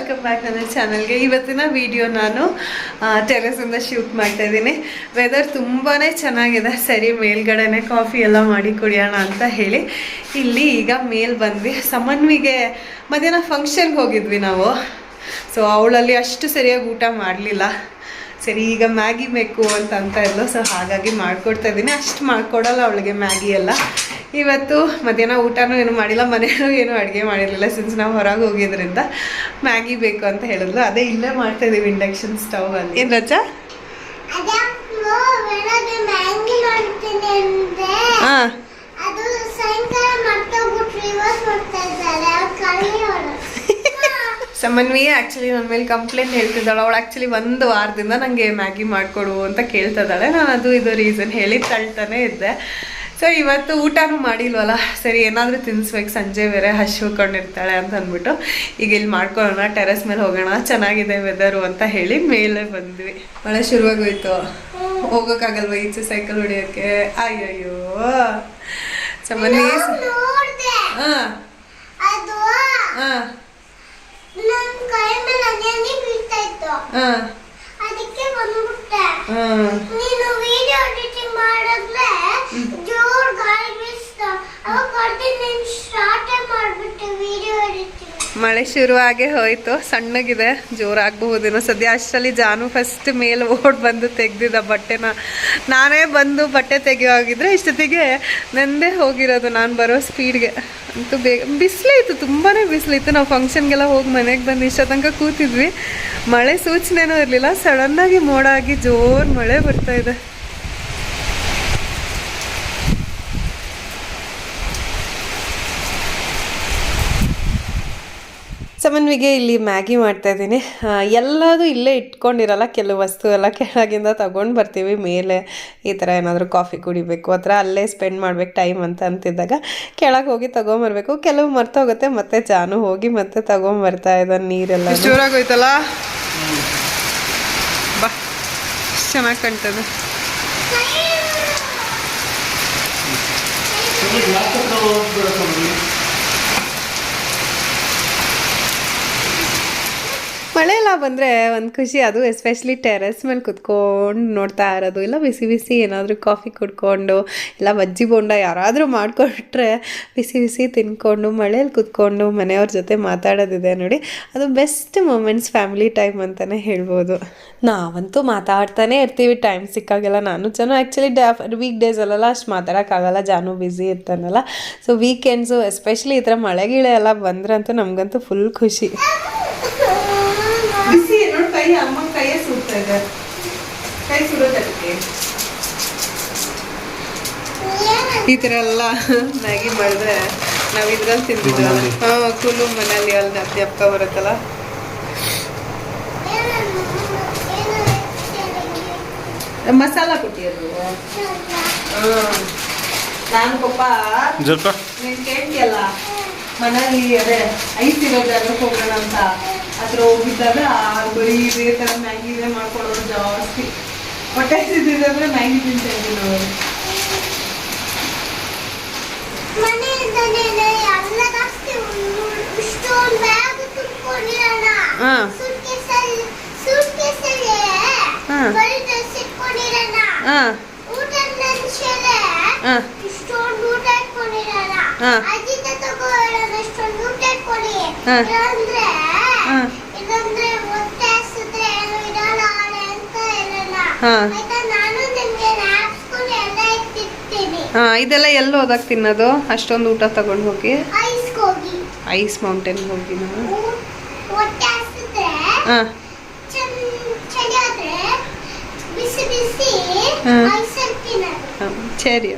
Back ನನ್ನ ಚಾನಲ್ಗೆ ಇವತ್ತಿನ ವಿಡಿಯೋ ನಾನು ಟೆರೆಸಿಂದ ಶೂಟ್ ಮಾಡ್ತಾ ಇದ್ದೀನಿ. ವೆದರ್ ತುಂಬಾ ಚೆನ್ನಾಗಿದೆ. ಸರಿ, ಮೇಲ್ಗಡೆನೆ ಕಾಫಿ ಎಲ್ಲ ಮಾಡಿ ಕುಡಿಯೋಣ ಅಂತ ಹೇಳಿ. ಇಲ್ಲಿ ಈಗ ಮೇಲ್ ಬಂದ್ವಿ. ಸಮನ್ವಿಗೆ ಮಧ್ಯಾಹ್ನ ಫಂಕ್ಷನ್ಗೆ ಹೋಗಿದ್ವಿ ನಾವು. ಸೊ ಅವಳಲ್ಲಿ ಅಷ್ಟು ಸರಿಯಾಗಿ ಊಟ ಮಾಡಲಿಲ್ಲ. ಸರಿ, ಈಗ ಮ್ಯಾಗಿ ಬೇಕು ಅಂತ ಅಂತ ಎಲ್ಲ ಸೊ ಹಾಗಾಗಿ ಮಾಡ್ಕೊಡ್ತಾ ಇದ್ದೀನಿ. ಅಷ್ಟು ಮಾಡ್ಕೊಡಲ್ಲ ಅವಳಿಗೆ ಮ್ಯಾಗಿ ಎಲ್ಲ. ಇವತ್ತು ಮಧ್ಯಾಹ್ನ ಊಟನೂ ಏನು ಮಾಡಿಲ್ಲ ಮನೆಯಲ್ಲೂ ಏನು ಅಡುಗೆ ಮಾಡಿರಲಿಲ್ಲ ಸಿನ್ಸ್ ನಾವು ಹೊರಗೆ ಹೋಗಿದ್ರಿಂದ. ಮ್ಯಾಗಿ ಬೇಕು ಅಂತ ಹೇಳಿದ್ಲು. ಅದೇ ಇಲ್ಲೇ ಮಾಡ್ತಾ ಇದೀವಿ ಇಂಡಕ್ಷನ್ ಸ್ಟವ್ ಅಲ್ಲಿ. ಏನು ರಜಾ? ಹಾಂ. ಸಮನ್ವಿ ಆ್ಯಕ್ಚುಲಿ ನನ್ನ ಮೇಲೆ ಕಂಪ್ಲೇಂಟ್ ಹೇಳ್ತಿದ್ದಾಳೆ. ಅವಳು ಆ್ಯಕ್ಚುಲಿ ಒಂದು ವಾರದಿಂದ ನನಗೆ ಮ್ಯಾಗಿ ಮಾಡಿಕೊಡು ಅಂತ ಕೇಳ್ತಾ ಕೇಳ್ತಿದ್ದಾಳೆ ನಾನು ಅದು ಇದು ರೀಸನ್ ಹೇಳಿ ತಳ್ತಾನೆ ಇದ್ದೆ. ಸೊ ಇವತ್ತು ಊಟನೂ ಮಾಡಿಲ್ವಲ್ಲ? ಸರಿ ಏನಾದರೂ ತಿನ್ನಿಸ್ಬೇಕು ಸಂಜೆ ಬೇರೆ ಹಸಿಕೊಂಡಿರ್ತಾಳೆ ಅಂತ ಅಂದ್ಬಿಟ್ಟು ಈಗ ಇಲ್ಲಿ ಮಾಡ್ಕೊಳ್ಳೋಣ. ಟೆರೆಸ್ ಮೇಲೆ ಹೋಗೋಣ. ಚೆನ್ನಾಗಿದೆ ವೆದರು ಅಂತ ಹೇಳಿ ಮೇಲೆ ಬಂದ್ವಿ. ಮಳೆ ಶುರುವಾಗೋಯ್ತು. ಹೋಗೋಕ್ಕಾಗಲ್ವ ಈಚೆ ಸೈಕಲ್ ಹೊಡಿಯೋಕ್ಕೆ? ಅಯ್ಯಯ್ಯೋ. ಸಮನ್ವಿ ಹಾಂ. ಹಾಂ. ಹಾಂ. ಹಾಂ ನೀನು ವಿಡಿಯೋ ಎಡಿಟಿಂಗ್ ಮಾಡಿದ್ರೆ ಜೋರ್ ಗಾಳಿ ಬೀಸ್ತಾ ಅವಾಗ ಕೊಡ್ತೀನಿ ನೀನು ಸ್ಟಾರ್ಟೇ ಮಾಡ್ಬಿಟ್ಟೆ ವಿಡಿಯೋ ಎಡಿಟಿಂಗ್ ಮಳೆ ಶುರುವಾಗೇ ಹೋಯ್ತು. ಸಣ್ಣಗಿದೆ, ಜೋರಾಗಬಹುದೇನೋ. ಸದ್ಯ ಅಷ್ಟರಲ್ಲಿ ಜಾನು ಫಸ್ಟ್ ಮೇಲೆ ಓಡ್ ಬಂದು ತೆಗ್ದಿದ್ದ ಬಟ್ಟೆನ ನಾನೇ ಬಂದು ಬಟ್ಟೆ ತೆಗೆಯೋಗಿದ್ರೆ ಇಷ್ಟೊತ್ತಿಗೆ ನಂದೇ ಹೋಗಿರೋದು. ನಾನು ಬರೋ ಸ್ಪೀಡ್ಗೆ ಅಂತೂ ಬೇಗ ಬಿಸಿಲಿತ್ತು ತುಂಬಾ ಬಿಸಿಲಿತ್ತು ನಾವು ಫಂಕ್ಷನ್ಗೆಲ್ಲ ಹೋಗಿ ಮನೆಗೆ ಬಂದು ಇಷ್ಟ ತನಕ ಕೂತಿದ್ವಿ. ಮಳೆ ಸೂಚನೆನೂ ಇರಲಿಲ್ಲ. ಸಡನ್ನಾಗಿ ಮೋಡ ಆಗಿ ಜೋರು ಮಳೆ ಬರ್ತಾ ಇದೆ. ಸಮನ್ವಿಗೆ ಇಲ್ಲಿ ಮ್ಯಾಗಿ ಮಾಡ್ತಾ ಇದ್ದೀನಿ. ಎಲ್ಲದೂ ಇಲ್ಲೇ ಇಟ್ಕೊಂಡಿರಲ್ಲ ಕೆಲವು ವಸ್ತು ಎಲ್ಲ ಕೆಳಗಿಂದ ತಗೊಂಡು ಬರ್ತೀವಿ. ಮೇಲೆ ಈ ಥರ ಏನಾದರೂ ಕಾಫಿ ಕುಡಿಬೇಕು ಆ ಥರ ಅಲ್ಲೇ ಸ್ಪೆಂಡ್ ಮಾಡ್ಬೇಕು ಟೈಮ್ ಅಂತ ಅಂತಿದ್ದಾಗ ಕೆಳಗೆ ಹೋಗಿ ತೊಗೊಂಬರ್ಬೇಕು. ಕೆಲವು ಮರ್ತೋಗುತ್ತೆ ಮತ್ತೆ ಜಾನು ಹೋಗಿ ಮತ್ತೆ ತಗೊಂಬರ್ತಾ ಇದ್ದ ನೀರೆಲ್ಲ. ಜೋರಾಗೋಯ್ತಲ್ಲ ಬಾ ಚೆನ್ನಾಗಿ ಕಾಣ್ತದೆ. ಮಳೆ ಎಲ್ಲ ಬಂದರೆ ಒಂದು ಖುಷಿ ಅದು ಎಸ್ಪೆಷಲಿ ಟೆರೆಸ್ ಮೇಲೆ ಕುತ್ಕೊಂಡು ನೋಡ್ತಾ ಇರೋದು. ಇಲ್ಲ ಬಿಸಿ ಬಿಸಿ ಏನಾದರೂ ಕಾಫಿ ಕುಡ್ಕೊಂಡು, ಇಲ್ಲ ಬಜ್ಜಿ ಬೋಂಡ ಯಾರಾದರೂ ಮಾಡಿಕೊಟ್ರೆ ಬಿಸಿ ಬಿಸಿ ತಿನ್ಕೊಂಡು ಮಳೆಯಲ್ಲಿ ಕುತ್ಕೊಂಡು ಮನೆಯವ್ರ ಜೊತೆ ಮಾತಾಡೋದಿದೆ ನೋಡಿ. ಅದು ಬೆಸ್ಟ್ ಮೂಮೆಂಟ್ಸ್ ಫ್ಯಾಮಿಲಿ ಟೈಮ್ ಅಂತಲೇ ಹೇಳ್ಬೋದು. ನಾವಂತೂ ಮಾತಾಡ್ತಾನೆ ಇರ್ತೀವಿ ಟೈಮ್ ಸಿಕ್ಕಾಗೆಲ್ಲ. ನಾನು ಜನ ಆ್ಯಕ್ಚುಲಿ ಡ್ಯಾ ವೀಕ್ ಡೇಸಲ್ಲೆಲ್ಲ ಅಷ್ಟು ಮಾತಾಡೋಕ್ಕಾಗಲ್ಲ. ಜಾನು ಬ್ಯುಸಿ ಇರ್ತಾನಲ್ಲ. ಸೊ ವೀಕೆಂಡ್ಸು ಎಸ್ಪೆಷಲಿ ಈ ಥರ ಮಳೆ, ಗಿಳೆ ಎಲ್ಲ ಬಂದ್ರಂತೂ ನಮಗಂತೂ ಫುಲ್ ಖುಷಿ. ಕೈ ಅಮ್ಮ ಕೈಯೇ ಸುಡ್ತಾ ಇದೆ. ಕೈ ಸುಡೋದಕ್ಕೆ. ಈ ಥರ ಎಲ್ಲ ಮ್ಯಾಗಿ ಮಾಡಿದ್ರೆ ನಾವು ಇದ್ರಲ್ಲಿ ತಿಂದಿದ್ವಲ್ಲ ಹಾಂ ಕುಲು ಮನೇಲಿ ಅಲ್ಲಿ ಅಪ್ಪ ಬರುತ್ತಲ್ಲ? ಮಸಾಲ ಕೊಟ್ಟಿರೋದು. ಹಾಂ ನಾನು ಪಪ್ಪ ನೀನ್ ಕೇಳ್ತಿಯಲ್ಲ? ಮನೇಲಿ ಅದೇ ಐಸ್ ಇರೋದ್ರೆ ಜಾಗಕ್ಕೆ ಹೋಗೋಣ ಅಂತ. ಹತ್ರ ಹೋಗಿದ್ದಾಗ ಬರೀ ಇದೇ ಥರ ಮ್ಯಾಗಿ ಇದೇ ಮಾಡ್ಕೊಳ್ಳೋದು ಜಾಸ್ತಿ. ಹೊಟ್ಟೆ ಸಿದ್ದಿದ್ರೆ ಅಂದ್ರೆ ಮ್ಯಾಗಿ ತಿಂತಾ ಇದ್ವಿ ಅವರು ಇಷ್ಟೊಂದು. ಬರೀ ಊಟ ಹಾ. ಅಜ್ಜಿಂದ ತಗೋಣ ಇಷ್ಟೊಂದು ಊಟ ಇಟ್ಕೊಳ್ಳಿ ಹಾ. ಹಾ. ಇದೆಲ್ಲ ಎಲ್ಲಿ ಹೋದಾಗ ತಿನ್ನೋದು? ಅಷ್ಟೊಂದು ಊಟ ತಗೊಂಡು ಹೋಗಿ? ಐಸ್ ಮೌಂಟೇನ್ಗೆ ಹೋಗಿ ನಾವು ಸರಿ.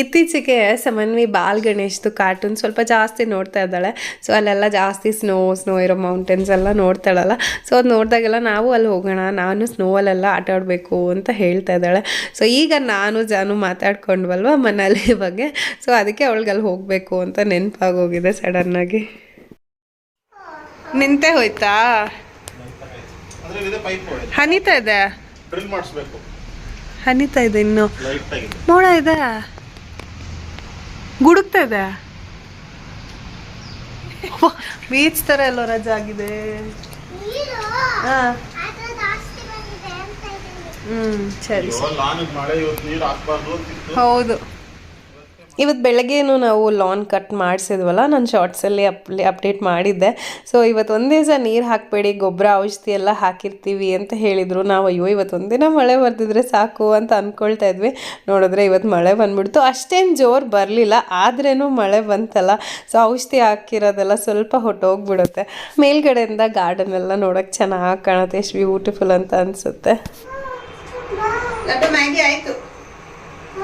ಇತ್ತೀಚೆಗೆ ಸಮನ್ವಿ ಬಾಲ್ ಗಣೇಶ್ದು ಕಾರ್ಟೂನ್ ಸ್ವಲ್ಪ ಜಾಸ್ತಿ ನೋಡ್ತಾ ಇದ್ದಾಳೆ. ಸೊ ಅಲ್ಲೆಲ್ಲ ಜಾಸ್ತಿ ಸ್ನೋ ಸ್ನೋ ಇರೋ ಮೌಂಟೇನ್ಸ್ ಎಲ್ಲ ನೋಡ್ತಾಳಲ್ಲ ಸೊ ಅದು ನೋಡಿದಾಗೆಲ್ಲ ನಾವು ಅಲ್ಲಿ ಹೋಗೋಣ ನಾನು ಸ್ನೋವಲ್ಲೆಲ್ಲ ಆಟ ಆಡಬೇಕು ಅಂತ ಹೇಳ್ತಾ ಇದ್ದಾಳೆ. ಸೊ ಈಗ ನಾನು ಜಾನು ಮಾತಾಡ್ಕೊಂಡ್ವಲ್ವ ಮನಾಲಿ ಬಗ್ಗೆ? ಸೊ ಅದಕ್ಕೆ ಅವಳಿಗೆ ಅಲ್ಲಿ ಹೋಗಬೇಕು ಅಂತ ನೆನಪಾಗೋಗಿದೆ ಸಡನ್ನಾಗಿ ನಿಂತೆ ಹೋಯ್ತಾ? ಹನಿತಾ ಇದೆ? ಹನಿತಾ ಇದೆ ಇನ್ನು. ಮೋಡ ಇದೆ? ಗುಡುಕ್ತಾ ಇದೆ. ಬೀಚ್ ತರ ಎಲ್ಲೋ ರಜೆ ಆಗಿದೆ. ಹ್ಮ್ ಸರಿ ಹೌದು. ಇವತ್ತು ಬೆಳಗ್ಗೆನೂ ನಾವು ಲಾನ್ ಕಟ್ ಮಾಡಿಸಿದ್ವಲ್ಲ ನಾನು ಶಾರ್ಟ್ಸಲ್ಲಿ ಅಪ್ಲಿ ಅಪ್ಡೇಟ್ ಮಾಡಿದ್ದೆ. ಸೊ ಇವತ್ತು ಒಂದೇ ದಿವಸ ನೀರು ಹಾಕಬೇಡಿ ಗೊಬ್ಬರ ಔಷಧಿ ಎಲ್ಲ ಹಾಕಿರ್ತೀವಿ ಅಂತ ಹೇಳಿದರು. ನಾವು ಅಯ್ಯೋ ಇವತ್ತು ಒಂದಿನ ಮಳೆ ಬರ್ತಿದ್ರೆ ಸಾಕು ಅಂತ ಅಂದ್ಕೊಳ್ತಾ ಇದ್ವಿ. ನೋಡಿದ್ರೆ ಇವತ್ತು ಮಳೆ ಬಂದ್ಬಿಡ್ತು. ಅಷ್ಟೇನು ಜೋರು ಬರಲಿಲ್ಲ ಆದ್ರೇನು ಮಳೆ ಬಂತಲ್ಲ. ಸೊ ಔಷಧಿ ಹಾಕಿರೋದೆಲ್ಲ ಸ್ವಲ್ಪ ಹೊಟ್ಟೋಗ್ಬಿಡುತ್ತೆ ಮೇಲ್ಗಡೆಯಿಂದ ಗಾರ್ಡನ್ ಎಲ್ಲ ನೋಡೋಕೆ ಚೆನ್ನಾಗಿ ಕಾಣುತ್ತೆ. ಎಷ್ಟು ಬ್ಯೂಟಿಫುಲ್ ಅಂತ ಅನಿಸುತ್ತೆ. ಮ್ಯಾಗಿ ಆಯಿತು?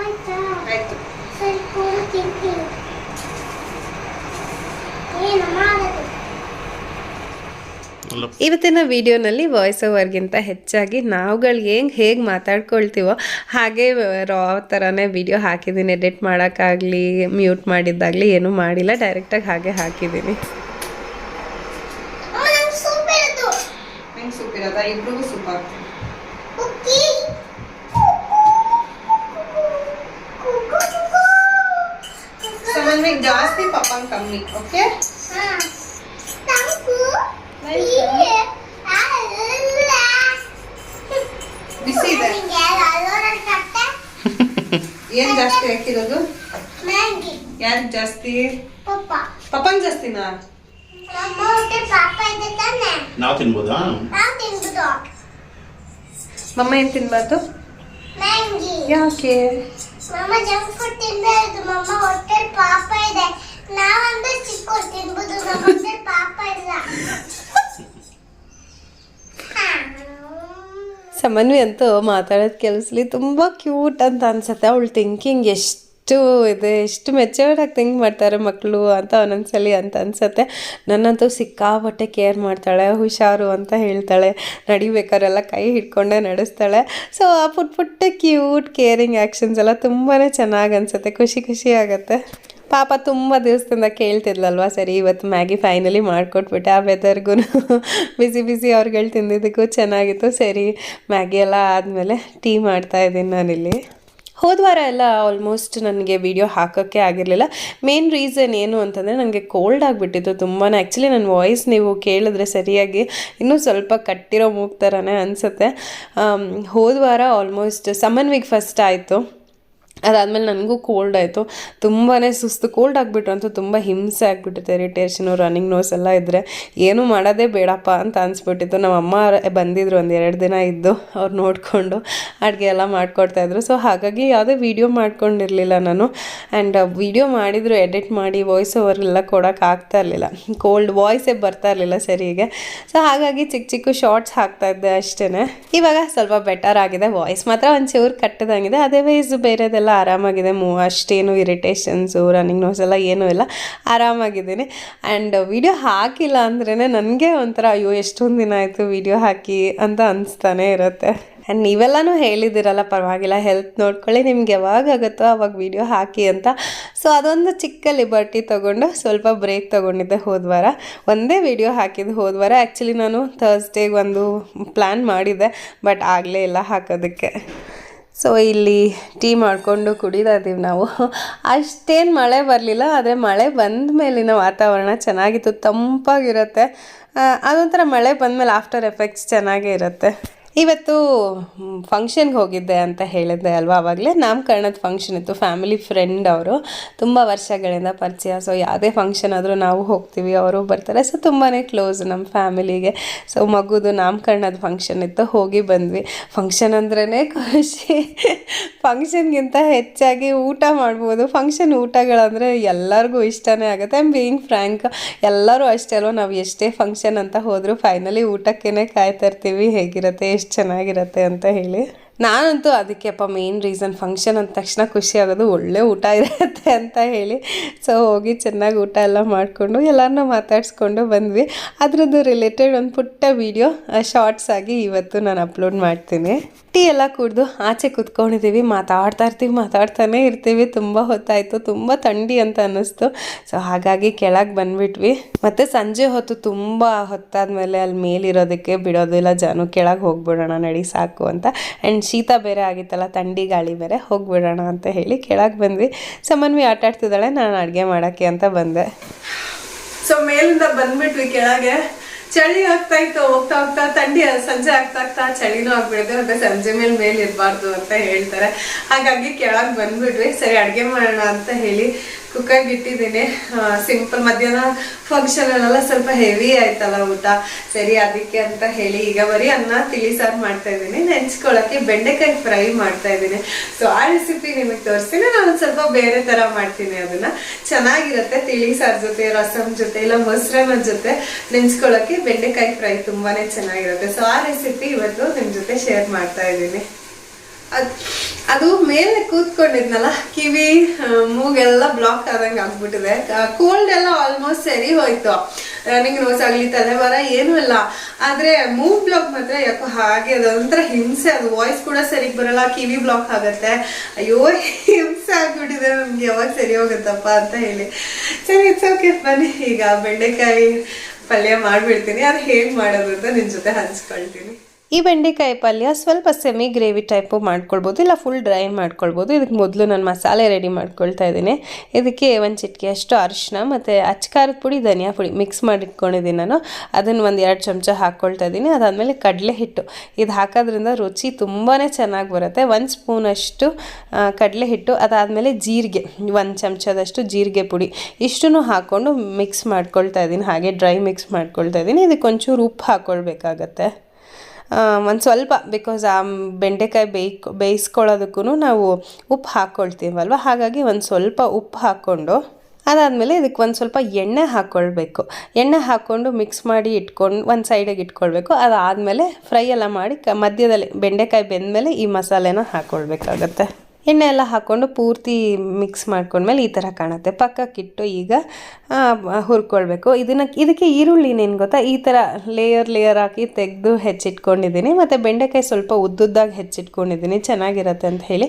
ಆಯ್ತಾ ಆಯಿತು ಸರಿ ಕೂರು ತಿಂತೀನಿ ಏನು ಮಾಡೋದು ಇವತ್ತಿನ ವಿಡಿಯೋನಲ್ಲಿ ವಾಯ್ಸ್ ಓವರ್ಗಿಂತ ಹೆಚ್ಚಾಗಿ ನಾವುಗಳು ಹೆಂಗೆ ಹೇಗೆ ಮಾತಾಡ್ಕೊಳ್ತೀವೋ ಹಾಗೆ ರಾ ಥರನೇ ವಿಡಿಯೋ ಹಾಕಿದ್ದೀನಿ. ಎಡಿಟ್ ಮಾಡೋಕ್ಕಾಗಲಿ ಮ್ಯೂಟ್ ಮಾಡಿದ್ದಾಗಲಿ ಏನೂ ಮಾಡಿಲ್ಲ. ಡೈರೆಕ್ಟಾಗಿ ಹಾಗೆ ಹಾಕಿದ್ದೀನಿ. ಜಾಸ್ತಿ ಪಪ್ಪ ಕಮ್ಮಿ ಓಕೆ ಬಿಸಿ ಇದೆ. ಏನು ಜಾಸ್ತಿ ಹಾಕಿರೋದು? ಯಾರಿಗೆ ಜಾಸ್ತಿ? ಪಪ್ಪ ಪಪ್ಪಂಗೆ ಜಾಸ್ತಿನಾ? ನಾವು ತಿನ್ಬೋದಾ? ಮಮ್ಮ ಏನು ತಿನ್ಬಾರ್ದು? ಯಾಕೆ? ಮಮ್ಮ ಜಂಕ್ ಫುಡ್ ತಿನ್ಬಾರ್ದು ಮಮ್ಮ ಹೊಟ್ಟೆ ಪಾಪ ಇದೆ. ನಾವಂದ್ರೆ ತಿನ್ಬೋದು ನಮ್ಮಂದ್ರೆ ಪಾಪ ಇಲ್ಲ. ಸಮನ್ವಿ ಅಂತೂ ಮಾತಾಡೋದು ಕೆಲಸಲಿ ತುಂಬ ಕ್ಯೂಟ್ ಅಂತ ಅನ್ಸುತ್ತೆ. ಅವಳು ಥಿಂಕಿಂಗ್ ಎಷ್ಟು ಇದೆ, ಎಷ್ಟು ಮೆಚೂರ್ಡ್ ಆಗಿ ಥಿಂಕ್ ಮಾಡ್ತಾರೆ ಮಕ್ಕಳು ಅಂತ ಒಂದೊಂದ್ಸಲಿ ಅಂತ ಅನ್ಸುತ್ತೆ. ನನ್ನಂತೂ ಸಿಕ್ಕಾಪಟ್ಟೆ ಕೇರ್ ಮಾಡ್ತಾಳೆ, ಹುಷಾರು ಅಂತ ಹೇಳ್ತಾಳೆ. ನಡಿಬೇಕಾರೆಲ್ಲ ಕೈ ಹಿಡ್ಕೊಂಡೇ ನಡೆಸ್ತಾಳೆ. ಸೊ ಆ ಪುಟ್ ಪುಟ್ಟ ಕ್ಯೂಟ್ ಕೇರಿಂಗ್ ಆ್ಯಕ್ಷನ್ಸ್ ಎಲ್ಲ ತುಂಬಾ ಚೆನ್ನಾಗಿ ಅನ್ಸುತ್ತೆ. ಖುಷಿ ಖುಷಿ ಆಗುತ್ತೆ. ಪಾಪ ತುಂಬ ದಿವಸದಿಂದ ಕೇಳ್ತಿದ್ಲಲ್ವಾ, ಸರಿ ಇವತ್ತು ಮ್ಯಾಗಿ ಫೈನಲಿ ಮಾಡಿಕೊಟ್ಬಿಟ್ಟೆ, ಆ ವೆದರ್ಗೂ ಬಿಸಿ ಬಿಸಿ ಅವ್ರುಗಳು ತಿಂದಿದ್ದಕ್ಕೂ ಚೆನ್ನಾಗಿತ್ತು, ಸರಿ ಮ್ಯಾಗಿ ಎಲ್ಲ ಆದಮೇಲೆ ಟೀ ಮಾಡ್ತಾ ಇದ್ದೀನಿ ನಾನಿಲ್ಲಿ. ಹೋದ ವಾರ ಎಲ್ಲ ಆಲ್ಮೋಸ್ಟ್ ನನಗೆ ವಿಡಿಯೋ ಹಾಕೋಕ್ಕೆ ಆಗಿರಲಿಲ್ಲ. ಮೇನ್ ರೀಸನ್ ಏನು ಅಂತಂದರೆ ನನಗೆ ಕೋಲ್ಡ್ ಆಗಿಬಿಟ್ಟಿತ್ತು ತುಂಬಾ ಆ್ಯಕ್ಚುಲಿ ನನ್ನ ವಾಯ್ಸ್ ನೀವು ಕೇಳಿದ್ರೆ ಸರಿಯಾಗಿ ಇನ್ನೂ ಸ್ವಲ್ಪ ಕಟ್ಟಿರೋ ಮೂಗ್ ಥರನೇ ಅನಿಸುತ್ತೆ. ಹೋದ ವಾರ ಆಲ್ಮೋಸ್ಟ್ ಸಮನ್ ವೀಕ್ ಫಸ್ಟ್ ಆಯಿತು. ಅದಾದಮೇಲೆ ನನಗೂ ಕೋಲ್ಡ್ ಆಯಿತು. ತುಂಬಾ ಸುಸ್ತು ಕೋಲ್ಡ್ ಆಗಿಬಿಟ್ರು ಅಂತೂ ತುಂಬ ಹಿಂಸೆ ಆಗಿಬಿಟ್ಟಿತ್ತು. ಇರಿಟೇಷನು ರನ್ನಿಂಗ್ ನೋಸ್ ಎಲ್ಲ ಇದ್ದರೆ ಏನೂ ಮಾಡೋದೇ ಬೇಡಪ್ಪ ಅಂತ ಅನಿಸ್ಬಿಟ್ಟಿತ್ತು. ನಮ್ಮ ಅಮ್ಮ ಬಂದಿದ್ರು ಒಂದು ಎರಡು ದಿನ ಇದ್ದು, ಅವ್ರು ನೋಡಿಕೊಂಡು ಅಡುಗೆ ಎಲ್ಲ ಮಾಡಿಕೊಡ್ತಾಯಿದ್ರು ಸೊ ಹಾಗಾಗಿ ಯಾವುದೇ ವೀಡಿಯೋ ಮಾಡ್ಕೊಂಡಿರಲಿಲ್ಲ ನಾನು. ಆ್ಯಂಡ್ ವೀಡಿಯೋ ಮಾಡಿದ್ರು ಎಡಿಟ್ ಮಾಡಿ ವಾಯ್ಸ್ ಓವರ್ ಎಲ್ಲ ಆಗ್ತಾ ಇರಲಿಲ್ಲ. ಕೋಲ್ಡ್ ವಾಯ್ಸೇ ಬರ್ತಾ ಇರಲಿಲ್ಲ ಸರಿಗೆ ಸೊ ಹಾಗಾಗಿ ಚಿಕ್ಕ ಚಿಕ್ಕ ಶಾರ್ಟ್ಸ್ ಹಾಕ್ತಾ ಇದ್ದೆ ಅಷ್ಟೇ ಇವಾಗ ಸ್ವಲ್ಪ ಬೆಟರ್ ಆಗಿದೆ ವಾಯ್ಸ್ ಮಾತ್ರ ಒಂಚೂರು ಕಟ್ಟದಂಗಿದೆ. ಅದೇ ವೈಸ್ ಬೇರೆದೆಲ್ಲ ಆರಾಮಾಗಿದೆ. ಮೂ, ಅಷ್ಟೇನು ಇರಿಟೇಷನ್ಸು ರನ್ನಿಂಗ್ ನೋಸ್ ಎಲ್ಲ ಏನೂ ಇಲ್ಲ. ಆರಾಮಾಗಿದ್ದೀನಿ. ಆ್ಯಂಡ್ ವಿಡಿಯೋ ಹಾಕಿಲ್ಲ ಅಂದ್ರೇ ನನಗೆ ಒಂಥರ, ಅಯ್ಯೋ, ಎಷ್ಟೊಂದು ದಿನ ಆಯಿತು ವಿಡಿಯೋ ಹಾಕಿ ಅಂತ ಅನಿಸ್ತಾನೆ ಇರುತ್ತೆ. ಆ್ಯಂಡ್ ನೀವೆಲ್ಲನೂ ಹೇಳಿದ್ದೀರಲ್ಲ, ಪರವಾಗಿಲ್ಲ ಹೆಲ್ತ್ ನೋಡ್ಕೊಳ್ಳಿ. ನಿಮ್ಗೆ ಯಾವಾಗ ಆಗುತ್ತೋ ಅವಾಗ ವಿಡಿಯೋ ಹಾಕಿ ಅಂತ. ಸೊ ಅದೊಂದು ಚಿಕ್ಕ ಲಿಬರ್ಟಿ ತೊಗೊಂಡು ಸ್ವಲ್ಪ ಬ್ರೇಕ್ ತೊಗೊಂಡಿದ್ದೆ ಹೋದ್ವಾರ ಒಂದೇ ವಿಡಿಯೋ ಹಾಕಿದ್ದು ಹೋದ್ವಾರ ಆ್ಯಕ್ಚುಲಿ ನಾನು ಥರ್ಸ್ಡೇಗೆ ಒಂದು ಪ್ಲ್ಯಾನ್ ಮಾಡಿದ್ದೆ ಬಟ್ ಆಗಲೇ ಇಲ್ಲ ಹಾಕೋದಕ್ಕೆ. ಸೊ ಇಲ್ಲಿ ಟೀ ಮಾಡಿಕೊಂಡು ಕುಡಿತಾ ಇದ್ದೀವಿ ನಾವು. ಅಷ್ಟೇನು ಮಳೆ ಬರಲಿಲ್ಲ, ಆದರೆ ಮಳೆ ಬಂದ ಮೇಲಿನ ವಾತಾವರಣ ಚೆನ್ನಾಗಿತ್ತು, ತಂಪಾಗಿರುತ್ತೆ. ಅದೊಂಥರ ಮಳೆ ಬಂದಮೇಲೆ ಆಫ್ಟರ್ ಎಫೆಕ್ಟ್ಸ್ ಚೆನ್ನಾಗೇ ಇರುತ್ತೆ. ಇವತ್ತು ಫಂಕ್ಷನ್ಗೆ ಹೋಗಿದ್ದೆ ಅಂತ ಹೇಳಿದ್ದೆ ಅಲ್ವಾ ಆವಾಗಲೇ ನಾಮಕರಣದ ಫಂಕ್ಷನ್ ಇತ್ತು ಫ್ಯಾಮಿಲಿ ಫ್ರೆಂಡ್ ಅವರು. ತುಂಬ ವರ್ಷಗಳಿಂದ ಪರಿಚಯ ಸೊ ಯಾವುದೇ ಫಂಕ್ಷನ್ ಆದರೂ ನಾವು ಹೋಗ್ತೀವಿ, ಅವರು ಬರ್ತಾರೆ. ಸೊ ತುಂಬಾ ಕ್ಲೋಸ್ ನಮ್ಮ ಫ್ಯಾಮಿಲಿಗೆ ಸೊ ಮಗುದು ನಾಮಕರಣದ ಫಂಕ್ಷನ್ ಇತ್ತು, ಹೋಗಿ ಬಂದ್ವಿ. ಫಂಕ್ಷನ್ ಅಂದ್ರೇ ಖುಷಿ. ಫಂಕ್ಷನ್ಗಿಂತ ಹೆಚ್ಚಾಗಿ ಊಟ ಮಾಡ್ಬೋದು. ಫಂಕ್ಷನ್ ಊಟಗಳಂದರೆ ಎಲ್ಲರಿಗೂ ಇಷ್ಟನೇ ಆಗುತ್ತೆ. ಆ್ಯಂಡ್ ಬೀಯಿಂಗ್ ಫ್ರ್ಯಾಂಕ್ ಎಲ್ಲರೂ ಅಷ್ಟೇ ಅಲ್ವ, ನಾವು ಎಷ್ಟೇ ಫಂಕ್ಷನ್ ಅಂತ ಹೋದರೂ ಫೈನಲಿ ಊಟಕ್ಕೇ ಕಾಯ್ತಾ ಇರ್ತೀವಿ. ಹೇಗಿರುತ್ತೆ ಎಷ್ಟು ಚೆನ್ನಾಗಿರುತ್ತೆ ಅಂತ ಹೇಳಿ. ನಾನಂತೂ ಅದಕ್ಕೆಪ್ಪ ಮೇನ್ ರೀಸನ್ ಫಂಕ್ಷನ್ ಅಂದ ತಕ್ಷಣ ಖುಷಿ ಆಗೋದು ಒಳ್ಳೆ ಊಟ ಇರುತ್ತೆ ಅಂತ ಹೇಳಿ. ಸೊ ಹೋಗಿ ಚೆನ್ನಾಗಿ ಊಟ ಎಲ್ಲ ಮಾಡಿಕೊಂಡು ಎಲ್ಲರನ್ನ ಮಾತಾಡಿಸ್ಕೊಂಡು ಬಂದ್ವಿ. ಅದರದ್ದು ರಿಲೇಟೆಡ್ ಒಂದು ಪುಟ್ಟ ವಿಡಿಯೋ ಶಾರ್ಟ್ಸ್ ಆಗಿ ಇವತ್ತು ನಾನು ಅಪ್ಲೋಡ್ ಮಾಡ್ತೀನಿ. ಟೀ ಎಲ್ಲ ಕುಡಿದು ಆಚೆ ಕುತ್ಕೊಂಡಿದ್ದೀವಿ ಮಾತಾಡ್ತಾ ಇರ್ತೀವಿ, ಮಾತಾಡ್ತಾನೆ ಇರ್ತೀವಿ. ತುಂಬ ಹೊತ್ತಾಯಿತು, ತುಂಬ ಥಂಡಿ ಅಂತ ಅನ್ನಿಸ್ತು. ಸೊ ಹಾಗಾಗಿ ಕೆಳಗೆ ಬಂದ್ಬಿಟ್ವಿ. ಮತ್ತು ಸಂಜೆ ಹೊತ್ತು ತುಂಬ ಹೊತ್ತಾದ್ಮೇಲೆ ಅಲ್ಲಿ ಮೇಲಿರೋದಕ್ಕೆ ಬಿಡೋದಿಲ್ಲ, ಜನ ಕೆಳಗೆ ಹೋಗ್ಬಿಡೋಣ ನಡಿ ಸಾಕು ಅಂತ. ಆ್ಯಂಡ್ ಶೀತ ಬೇರೆ ಆಗಿತ್ತಲ್ಲ, ಥಂಡಿ ಗಾಳಿ ಬೇರೆ, ಹೋಗಿಬಿಡೋಣ ಅಂತ ಹೇಳಿ ಕೆಳಗೆ ಬಂದ್ವಿ. ಸಮನ್ವಿ ಆಟ ಆಡ್ತಿದ್ದಾಳೆ, ನಾನು ಅಡುಗೆ ಮಾಡೋಕ್ಕೆ ಅಂತ ಬಂದೆ. ಸೊ ಮೇಲಿಂದ ಬಂದ್ಬಿಟ್ವಿ ಕೆಳಗೆ. ಚಳಿ ಆಗ್ತಾ ಇತ್ತು, ಹೋಗ್ತಾ ಹೋಗ್ತಾ, ಥಂಡಿ ಸಂಜೆ ಆಗ್ತಾ ಆಗ್ತಾ ಚಳಿನೂ ಆಗ್ಬಿಡುತ್ತೆ, ಮತ್ತೆ ಸಂಜೆ ಮೇಲೆ ಮೇಲೆ ಇರಬಾರ್ದು ಅಂತ ಹೇಳ್ತಾರೆ. ಹಾಗಾಗಿ ಕೆಳಗೆ ಬಂದ್ಬಿಟ್ವಿ. ಸರಿ, ಅಡುಗೆ ಮಾಡೋಣ ಅಂತ ಹೇಳಿ ಕುಕ್ಕರ್ಗೆ ಇಟ್ಟಿದ್ದೀನಿ. ಸಿಂಪಲ್ ಮಧ್ಯಾಹ್ನ ಫಂಕ್ಷನ್ ಅಲ್ಲೆಲ್ಲ ಸ್ವಲ್ಪ ಹೆವಿ ಆಯ್ತಲ್ಲ ಊಟ. ಸರಿ, ಅದಕ್ಕೆ ಅಂತ ಹೇಳಿ ಈಗ ಬರೀ ಅನ್ನ, ತಿಳಿ ಸಾರು ಮಾಡ್ತಾ ಇದ್ದೀನಿ. ನೆಂಚ್ಕೊಳಕ್ಕೆ ಬೆಂಡೆಕಾಯಿ ಫ್ರೈ ಮಾಡ್ತಾ ಇದ್ದೀನಿ. ಸೊ ಆ ರೆಸಿಪಿ ನಿಮಗೆ ತೋರಿಸ್ತೀನಿ. ನಾನು ಸ್ವಲ್ಪ ಬೇರೆ ತರ ಮಾಡ್ತೀನಿ ಅದನ್ನ. ಚೆನ್ನಾಗಿರುತ್ತೆ ತಿಳಿ ಸಾರು ಜೊತೆ, ರಸಂ ಜೊತೆ, ಇಲ್ಲ ಮೊಸರನ್ನ ಜೊತೆ. ನೆಂಚ್ಕೊಳಕ್ಕೆ ಬೆಂಡೆಕಾಯಿ ಫ್ರೈ ತುಂಬಾನೇ ಚೆನ್ನಾಗಿರುತ್ತೆ. ಸೊ ಆ ರೆಸಿಪಿ ಇವತ್ತು ನಿಮ್ಮ ಜೊತೆ ಶೇರ್ ಮಾಡ್ತಾ ಇದ್ದೀನಿ. ಅದ್ ಅದು ಮೇಲೆ ಕೂತ್ಕೊಂಡಿದ್ನಲ್ಲ, ಕಿವಿ ಮೂಗೆಲ್ಲ ಬ್ಲಾಕ್ ಆದಂಗೆ ಆಗ್ಬಿಟ್ಟಿದೆ. ಕೋಲ್ಡ್ ಎಲ್ಲ ಆಲ್ಮೋಸ್ಟ್ ಸರಿ ಹೋಯ್ತು. ರನ್ನಿಂಗ್ ನೋಸ್ ಆಗ್ಲಿ ತಲೆಬಾರ ಏನೂ ಇಲ್ಲ. ಆದ್ರೆ ಮೂಗ್ ಬ್ಲಾಕ್ ಮಾತ್ರ ಯಾಕೋ ಹಾಗೆ ಅದೊಂಥರ ಹಿಂಸೆ, ಅದು ವಾಯ್ಸ್ ಕೂಡ ಸರಿಗೆ ಬರಲ್ಲ, ಕಿವಿ ಬ್ಲಾಕ್ ಆಗುತ್ತೆ. ಅಯ್ಯೋ, ಹಿಂಸೆ ಆಗ್ಬಿಟ್ಟಿದೆ ನಮ್ಗೆ, ಯಾವಾಗ ಸರಿ ಹೋಗುತ್ತಪ್ಪ ಅಂತ ಹೇಳಿ. ಸರಿ ಇಟ್ಸ್ ಓಕೆ ಬನ್ನಿ. ಈಗ ಬೆಂಡೆಕಾಯಿ ಪಲ್ಯ ಮಾಡಿಬಿಡ್ತೀನಿ. ಅದು ಹೇಗೆ ಮಾಡೋದು ಅಂತ ನಿನ್ ಜೊತೆ ಹಂಚ್ಕೊಳ್ತೀನಿ. ಈ ಬೆಂಡೆಕಾಯಿ ಪಲ್ಯ ಸ್ವಲ್ಪ ಸೆಮಿ ಗ್ರೇವಿ ಟೈಪು ಮಾಡ್ಕೊಳ್ಬೋದು, ಇಲ್ಲ ಫುಲ್ ಡ್ರೈ ಮಾಡ್ಕೊಳ್ಬೋದು. ಇದಕ್ಕೆ ಮೊದಲು ನಾನು ಮಸಾಲೆ ರೆಡಿ ಮಾಡ್ಕೊಳ್ತಾ ಇದ್ದೀನಿ. ಇದಕ್ಕೆ ಒಂದು ಚಿಟಿಕೆ ಅಷ್ಟು ಅರಿಶಿನ ಮತ್ತು ಅಚ್ಕಾರದ ಪುಡಿ, ಧನಿಯಾ ಪುಡಿ ಮಿಕ್ಸ್ ಮಾಡಿಟ್ಕೊಂಡಿದ್ದೀನಿ ನಾನು. ಅದನ್ನು ಒಂದು ಎರಡು ಚಮಚ ಹಾಕ್ಕೊಳ್ತಾ ಇದ್ದೀನಿ. ಅದಾದಮೇಲೆ ಕಡಲೆ ಹಿಟ್ಟು. ಇದು ಹಾಕೋದ್ರಿಂದ ರುಚಿ ತುಂಬಾ ಚೆನ್ನಾಗಿ ಬರುತ್ತೆ. ಒಂದು ಸ್ಪೂನಷ್ಟು ಕಡಲೆ ಹಿಟ್ಟು, ಅದಾದಮೇಲೆ ಜೀರಿಗೆ, ಒಂದು ಚಮಚದಷ್ಟು ಜೀರಿಗೆ ಪುಡಿ. ಇಷ್ಟನ್ನು ಹಾಕ್ಕೊಂಡು ಮಿಕ್ಸ್ ಮಾಡ್ಕೊಳ್ತಾ ಇದ್ದೀನಿ. ಹಾಗೆ ಡ್ರೈ ಮಿಕ್ಸ್ ಮಾಡ್ಕೊಳ್ತಾ ಇದ್ದೀನಿ. ಇದಕ್ಕೆ ಒಂಚೂರು ಉಪ್ಪು ಹಾಕ್ಕೊಳ್ಬೇಕಾಗತ್ತೆ ಒಂದು ಸ್ವಲ್ಪ ಬಿಕಾಸ್ ಆ ಬೆಂಡೆಕಾಯಿ ಬೇಯ್ಕೊ ಬೇಯಿಸ್ಕೊಳ್ಳೋದಕ್ಕೂ ನಾವು ಉಪ್ಪು ಹಾಕ್ಕೊಳ್ತೀವಲ್ವ? ಹಾಗಾಗಿ ಒಂದು ಸ್ವಲ್ಪ ಉಪ್ಪು ಹಾಕ್ಕೊಂಡು, ಅದಾದಮೇಲೆ ಇದಕ್ಕೆ ಒಂದು ಸ್ವಲ್ಪ ಎಣ್ಣೆ ಹಾಕ್ಕೊಳ್ಬೇಕು. ಎಣ್ಣೆ ಹಾಕ್ಕೊಂಡು ಮಿಕ್ಸ್ ಮಾಡಿ ಇಟ್ಕೊಂಡು ಒಂದು ಸೈಡಿಗೆ ಇಟ್ಕೊಳ್ಬೇಕು. ಅದಾದಮೇಲೆ ಫ್ರೈ ಎಲ್ಲ ಮಾಡಿ ಮಧ್ಯದಲ್ಲಿ ಬೆಂಡೆಕಾಯಿ ಬೆಂದಮೇಲೆ ಈ ಮಸಾಲೆನ ಹಾಕ್ಕೊಳ್ಬೇಕಾಗತ್ತೆ. ಎಣ್ಣೆ ಎಲ್ಲ ಹಾಕ್ಕೊಂಡು ಪೂರ್ತಿ ಮಿಕ್ಸ್ ಮಾಡ್ಕೊಂಡ್ಮೇಲೆ ಈ ಥರ ಕಾಣುತ್ತೆ. ಪಕ್ಕಕ್ಕಿಟ್ಟು ಈಗ ಹುರ್ಕೊಳ್ಬೇಕು. ಇದನ್ನು, ಇದಕ್ಕೆ ಈರುಳ್ಳಿ ಏನು ಗೊತ್ತಾ? ಈ ಥರ ಲೇಯರ್ ಲೇಯರ್ ಹಾಕಿ ತೆಗೆದು ಹೆಚ್ಚಿಟ್ಕೊಂಡಿದ್ದೀನಿ. ಮತ್ತು ಬೆಂಡೆಕಾಯಿ ಸ್ವಲ್ಪ ಉದ್ದುದ್ದಾಗಿ ಹೆಚ್ಚಿಟ್ಕೊಂಡಿದ್ದೀನಿ. ಚೆನ್ನಾಗಿರುತ್ತೆ ಅಂತ ಹೇಳಿ.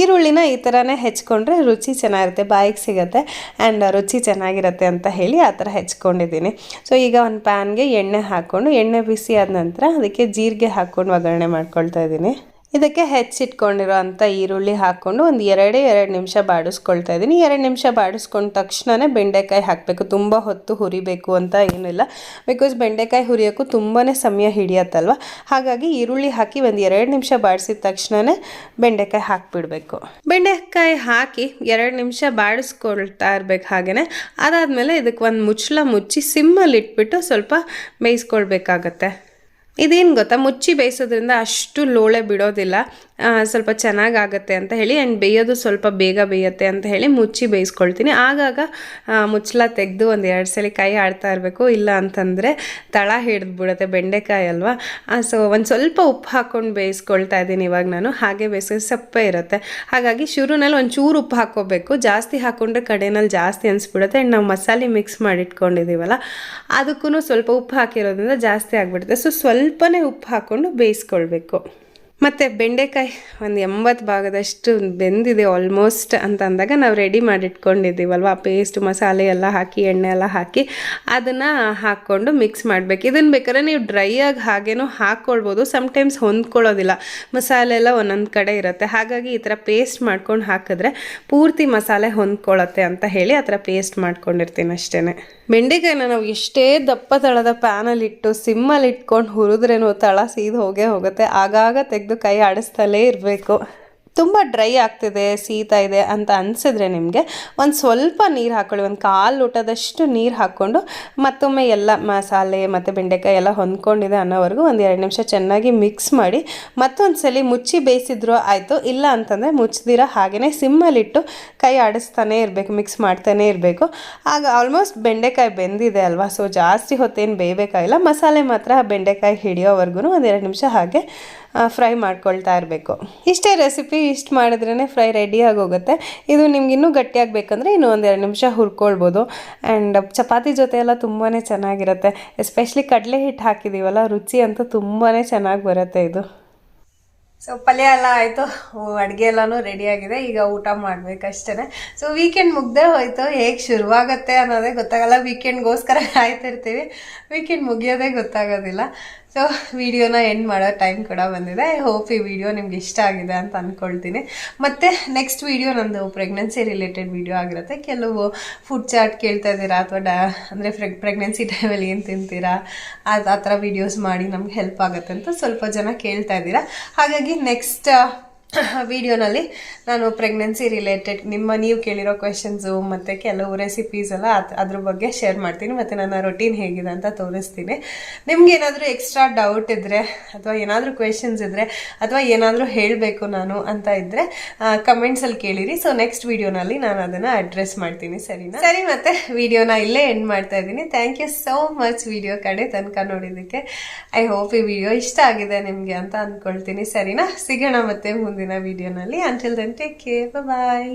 ಈರುಳ್ಳಿನ ಈ ಥರನೇ ಹೆಚ್ಕೊಂಡ್ರೆ ರುಚಿ ಚೆನ್ನಾಗಿರುತ್ತೆ, ಬಾಯಿಗೆ ಸಿಗುತ್ತೆ ಆ್ಯಂಡ್ ರುಚಿ ಚೆನ್ನಾಗಿರುತ್ತೆ ಅಂತ ಹೇಳಿ ಆ ಥರ ಹೆಚ್ಕೊಂಡಿದ್ದೀನಿ ಸೊ ಈಗ ಒಂದು ಪ್ಯಾನ್ಗೆ ಎಣ್ಣೆ ಹಾಕ್ಕೊಂಡು ಎಣ್ಣೆ ಬಿಸಿ ಆದ ನಂತರ ಅದಕ್ಕೆ ಜೀರಿಗೆ ಹಾಕ್ಕೊಂಡು ಒಗ್ಗರಣೆ ಮಾಡ್ಕೊಳ್ತಾ ಇದ್ದೀನಿ. ಇದಕ್ಕೆ ಹೆಚ್ಚಿಟ್ಕೊಂಡಿರೋ ಅಂಥ ಈರುಳ್ಳಿ ಹಾಕ್ಕೊಂಡು ಒಂದು ಎರಡೇ ಎರಡು ನಿಮಿಷ ಬಾಡಿಸ್ಕೊಳ್ತಾ ಇದ್ದೀನಿ. ಎರಡು ನಿಮಿಷ ಬಾಡಿಸ್ಕೊಂಡ ತಕ್ಷಣವೇ ಬೆಂಡೆಕಾಯಿ ಹಾಕಬೇಕು. ತುಂಬ ಹೊತ್ತು ಹುರಿಬೇಕು ಅಂತ ಏನಿಲ್ಲ. ಬಿಕಾಸ್ ಬೆಂಡೆಕಾಯಿ ಹುರಿಯೋಕ್ಕೂ ತುಂಬಾ ಸಮಯ ಹಿಡಿಯತ್ತಲ್ವ? ಹಾಗಾಗಿ ಈರುಳ್ಳಿ ಹಾಕಿ ಒಂದು ಎರಡು ನಿಮಿಷ ಬಾಡಿಸಿದ ತಕ್ಷಣವೇ ಬೆಂಡೆಕಾಯಿ ಹಾಕಿಬಿಡಬೇಕು. ಬೆಂಡೆಕಾಯಿ ಹಾಕಿ ಎರಡು ನಿಮಿಷ ಬಾಡಿಸ್ಕೊಳ್ತಾ ಇರಬೇಕು ಹಾಗೆಯೇ ಅದಾದಮೇಲೆ ಇದಕ್ಕೆ ಒಂದು ಮುಚ್ಚಳ ಮುಚ್ಚಿ ಸಿಮ್ಮಲ್ಲಿ ಇಟ್ಬಿಟ್ಟು ಸ್ವಲ್ಪ ಬೇಯಿಸ್ಕೊಳ್ಬೇಕಾಗತ್ತೆ. ಇದೇನು ಗೊತ್ತಾ? ಮುಚ್ಚಿ ಬೇಯಿಸೋದ್ರಿಂದ ಅಷ್ಟು ಲೋಳೆ ಬಿಡೋದಿಲ್ಲ. ಸ್ವಲ್ಪ ಚೆನ್ನಾಗಾಗತ್ತೆ ಅಂತ ಹೇಳಿ ಆ್ಯಂಡ್ ಬೇಯೋದು ಸ್ವಲ್ಪ ಬೇಗ ಬೇಯುತ್ತೆ ಅಂತ ಹೇಳಿ ಮುಚ್ಚಿ ಬೇಯಿಸ್ಕೊಳ್ತೀನಿ. ಆಗಾಗ ಮುಚ್ಚಲ ತೆಗೆದು ಒಂದು ಎರಡು ಸಲ ಕೈ ಆಡ್ತಾ ಇರಬೇಕು. ಇಲ್ಲ ಅಂತಂದರೆ ತಳ ಹಿಡಿದ್ಬಿಡುತ್ತೆ, ಬೆಂಡೆಕಾಯಿ ಅಲ್ವಾ? ಸೊ ಒಂದು ಸ್ವಲ್ಪ ಉಪ್ಪು ಹಾಕ್ಕೊಂಡು ಬೇಯಿಸ್ಕೊಳ್ತಾ ಇದ್ದೀನಿ ಇವಾಗ ನಾನು. ಹಾಗೆ ಬೇಯಿಸೋದು ಸಪ್ಪೆ ಇರುತ್ತೆ. ಹಾಗಾಗಿ ಶುರುನಲ್ಲಿ ಒಂಚೂರು ಚೂರು ಉಪ್ಪು ಹಾಕ್ಕೋಬೇಕು. ಜಾಸ್ತಿ ಹಾಕ್ಕೊಂಡ್ರೆ ಕಡೆನಲ್ಲಿ ಜಾಸ್ತಿ ಅನಿಸ್ಬಿಡುತ್ತೆ. ಆ್ಯಂಡ್ ನಾವು ಮಸಾಲೆ ಮಿಕ್ಸ್ ಮಾಡಿಟ್ಕೊಂಡಿದ್ದೀವಲ್ಲ ಅದಕ್ಕೂ ಸ್ವಲ್ಪ ಉಪ್ಪು ಹಾಕಿರೋದ್ರಿಂದ ಜಾಸ್ತಿ ಆಗಿಬಿಡುತ್ತೆ. ಸೊ ಸ್ವಲ್ಪನೇ ಉಪ್ಪು ಹಾಕ್ಕೊಂಡು ಬೇಯಿಸ್ಕೊಳ್ಬೇಕು. ಮತ್ತು ಬೆಂಡೆಕಾಯಿ ಒಂದು ಎಂಬತ್ತು ಭಾಗದಷ್ಟು ಬೆಂದಿದೆ ಆಲ್ಮೋಸ್ಟ್ ಅಂತ ಅಂದಾಗ ನಾವು ರೆಡಿ ಮಾಡಿಟ್ಕೊಂಡಿದ್ದೀವಲ್ವ? ಪೇಸ್ಟ್ ಮಸಾಲೆ ಎಲ್ಲ ಹಾಕಿ, ಎಣ್ಣೆ ಎಲ್ಲ ಹಾಕಿ ಅದನ್ನು ಹಾಕ್ಕೊಂಡು ಮಿಕ್ಸ್ ಮಾಡಬೇಕು. ಇದನ್ನು ಬೇಕಾದ್ರೆ ನೀವು ಡ್ರೈಯಾಗಿ ಹಾಗೇನೂ ಹಾಕ್ಕೊಳ್ಬೋದು ಸಮ್ಟೈಮ್ಸ್ ಹೊಂದ್ಕೊಳ್ಳೋದಿಲ್ಲ. ಮಸಾಲೆ ಎಲ್ಲ ಒಂದೊಂದು ಕಡೆ ಇರುತ್ತೆ. ಹಾಗಾಗಿ ಈ ಥರ ಪೇಸ್ಟ್ ಮಾಡ್ಕೊಂಡು ಹಾಕಿದ್ರೆ ಪೂರ್ತಿ ಮಸಾಲೆ ಹೊಂದ್ಕೊಳ್ಳುತ್ತೆ ಅಂತ ಹೇಳಿ ಆ ಥರ ಪೇಸ್ಟ್ ಮಾಡ್ಕೊಂಡಿರ್ತೀನಿ ಅಷ್ಟೇ ಬೆಂಡೆಕಾಯಿನ ನಾವು ಎಷ್ಟೇ ದಪ್ಪ ತಳದ ಪ್ಯಾನಲ್ಲಿಟ್ಟು ಸಿಮ್ಮಲ್ಲಿ ಇಟ್ಕೊಂಡು ಹುರಿದ್ರೇನು ತಳ ಸೀದು ಹೋಗೇ ಹೋಗುತ್ತೆ. ಆಗಾಗ ತೆಗೆದು ಕೈ ಆಡಿಸ್ತಲೇ ಇರಬೇಕು. ತುಂಬ ಡ್ರೈ ಆಗ್ತಿದೆ, ಸೀತಾ ಇದೆ ಅಂತ ಅನಿಸಿದ್ರೆ ನಿಮಗೆ ಒಂದು ಸ್ವಲ್ಪ ನೀರು ಹಾಕ್ಕೊಳ್ಳಿ ಒಂದು ಕಾಲು ಊಟದಷ್ಟು ನೀರು ಹಾಕ್ಕೊಂಡು ಮತ್ತೊಮ್ಮೆ ಎಲ್ಲ ಮಸಾಲೆ ಮತ್ತು ಬೆಂಡೆಕಾಯಿ ಎಲ್ಲ ಹೊಂದ್ಕೊಂಡಿದೆ ಅನ್ನೋವರೆಗೂ ಒಂದು ಎರಡು ನಿಮಿಷ ಚೆನ್ನಾಗಿ ಮಿಕ್ಸ್ ಮಾಡಿ ಮತ್ತೊಂದು ಸಲ ಮುಚ್ಚಿ ಬೇಯಿಸಿದ್ರು ಆಯಿತು, ಇಲ್ಲ ಅಂತಂದರೆ ಮುಚ್ಚದಿರ ಹಾಗೆಯೇ ಸಿಮ್ಮಲ್ಲಿಟ್ಟು ಕೈ ಆಡಿಸ್ತಾನೆ ಇರಬೇಕು ಮಿಕ್ಸ್ ಮಾಡ್ತಾನೆ ಇರಬೇಕು. ಆಗ ಆಲ್ಮೋಸ್ಟ್ ಬೆಂಡೆಕಾಯಿ ಬೆಂದಿದೆ ಅಲ್ವಾ ಸೊ ಜಾಸ್ತಿ ಹೊತ್ತೇನು ಬೇಯಬೇಕಾಗಿಲ್ಲ, ಮಸಾಲೆ ಮಾತ್ರ ಬೆಂಡೆಕಾಯಿ ಹಿಡಿಯೋವರೆಗೂ ಒಂದು ಎರಡು ನಿಮಿಷ ಹಾಗೆ ಫ್ರೈ ಮಾಡ್ಕೊಳ್ತಾ ಇರಬೇಕು. ಇಷ್ಟೇ ರೆಸಿಪಿ ಇಷ್ಟು ಮಾಡಿದ್ರೇ ಫ್ರೈ ರೆಡಿಯಾಗಿ ಹೋಗುತ್ತೆ ಇದು ನಿಮ್ಗೆ ಇನ್ನೂ ಗಟ್ಟಿಯಾಗಬೇಕಂದ್ರೆ ಇನ್ನೂ ಒಂದೆರಡು ನಿಮಿಷ ಹುರ್ಕೊಳ್ಬೋದು. ಆ್ಯಂಡ್ ಚಪಾತಿ ಜೊತೆ ಎಲ್ಲ ತುಂಬಾ ಚೆನ್ನಾಗಿರುತ್ತೆ. ಎಸ್ಪೆಷಲಿ ಕಡಲೆ ಹಿಟ್ಟು ಹಾಕಿದ್ದೀವಲ್ಲ ರುಚಿ ಅಂತೂ ತುಂಬಾ ಚೆನ್ನಾಗಿ ಬರುತ್ತೆ ಇದು. ಸೊ ಪಲ್ಯ ಎಲ್ಲ ಆಯಿತು. ಅಡುಗೆ ಎಲ್ಲನೂ ರೆಡಿಯಾಗಿದೆ ಈಗ ಊಟ ಮಾಡಬೇಕಷ್ಟೇ ಸೊ ವೀಕೆಂಡ್ ಮುಗ್ದೇ ಹೋಯಿತು. ಹೇಗೆ ಶುರುವಾಗುತ್ತೆ ಅನ್ನೋದೇ ಗೊತ್ತಾಗಲ್ಲ. ವೀಕೆಂಡ್ಗೋಸ್ಕರ ಕಾಯ್ತಿರ್ತೀವಿ. ವೀಕೆಂಡ್ ಮುಗಿಯೋದೇ ಗೊತ್ತಾಗೋದಿಲ್ಲ. ಸೊ ವಿಡಿಯೋನ ಎಂಡ್ ಮಾಡೋ ಟೈಮ್ ಕೂಡ ಬಂದಿದೆ. ಐ ಹೋಪ್ ಈ ವಿಡಿಯೋ ನಿಮ್ಗೆ ಇಷ್ಟ ಆಗಿದೆ ಅಂತ ಅಂದ್ಕೊಳ್ತೀನಿ ಮತ್ತು ನೆಕ್ಸ್ಟ್ ವಿಡಿಯೋ ನಂದು ಪ್ರೆಗ್ನೆನ್ಸಿ ರಿಲೇಟೆಡ್ ವಿಡಿಯೋ ಆಗಿರುತ್ತೆ. ಕೆಲವು ಫುಡ್ ಚಾರ್ಟ್ ಕೇಳ್ತಾ ಇದ್ದೀರಾ ಅಥವಾ ಡಾ, ಅಂದರೆ ಪ್ರೆಗ್ನೆನ್ಸಿ ಟೈಮಲ್ಲಿ ಏನು ತಿಂತೀರಾ ಆ ಥರ ವಿಡಿಯೋಸ್ ಮಾಡಿ ನಮ್ಗೆ ಹೆಲ್ಪ್ ಆಗುತ್ತೆ ಅಂತ ಸ್ವಲ್ಪ ಜನ ಕೇಳ್ತಾ ಇದ್ದೀರಾ. ಹಾಗಾಗಿ ನೆಕ್ಸ್ಟ್ ವಿಡಿಯೋನಲ್ಲಿ ನಾನು ಪ್ರೆಗ್ನೆನ್ಸಿ ರಿಲೇಟೆಡ್ ನಿಮ್ಮ ನೀವು ಕೇಳಿರೋ ಕ್ವೆಶನ್ಸು ಮತ್ತು ಕೆಲವು ರೆಸಿಪೀಸ್ ಎಲ್ಲ ಅದ್- ಅದ್ರ ಬಗ್ಗೆ ಶೇರ್ ಮಾಡ್ತೀನಿ ಮತ್ತು ನನ್ನ ರೊಟೀನ್ ಹೇಗಿದೆ ಅಂತ ತೋರಿಸ್ತೀನಿ. ನಿಮ್ಗೆ ಏನಾದರೂ ಎಕ್ಸ್ಟ್ರಾ ಡೌಟ್ ಇದ್ದರೆ ಅಥವಾ ಏನಾದರೂ ಕ್ವೆಶನ್ಸ್ ಇದ್ದರೆ ಅಥವಾ ಏನಾದರೂ ಹೇಳಬೇಕು ನಾನು ಅಂತ ಇದ್ದರೆ ಕಮೆಂಟ್ಸಲ್ಲಿ ಕೇಳಿರಿ. ಸೊ ನೆಕ್ಸ್ಟ್ ವಿಡಿಯೋನಲ್ಲಿ ನಾನು ಅದನ್ನು ಅಡ್ರೆಸ್ ಮಾಡ್ತೀನಿ, ಸರಿನಾ? ಸರಿ ಮತ್ತೆ ವಿಡಿಯೋನ ಇಲ್ಲೇ ಎಂಡ್ ಮಾಡ್ತಾ ಇದ್ದೀನಿ. Thank you so much video ಕಡೆ ತನಕ ನೋಡಿದ್ದಕ್ಕೆ. ಐ ಹೋಪ್ ಈ ವಿಡಿಯೋ ಇಷ್ಟ ಆಗಿದೆ ನಿಮಗೆ ಅಂತ ಅಂದ್ಕೊಳ್ತೀನಿ ಸರಿನಾ? ಸಿಗೋಣ ಮತ್ತೆ ಮುಂದಿನ ವಿಡಿಯೋನಲ್ಲಿ until then take care bye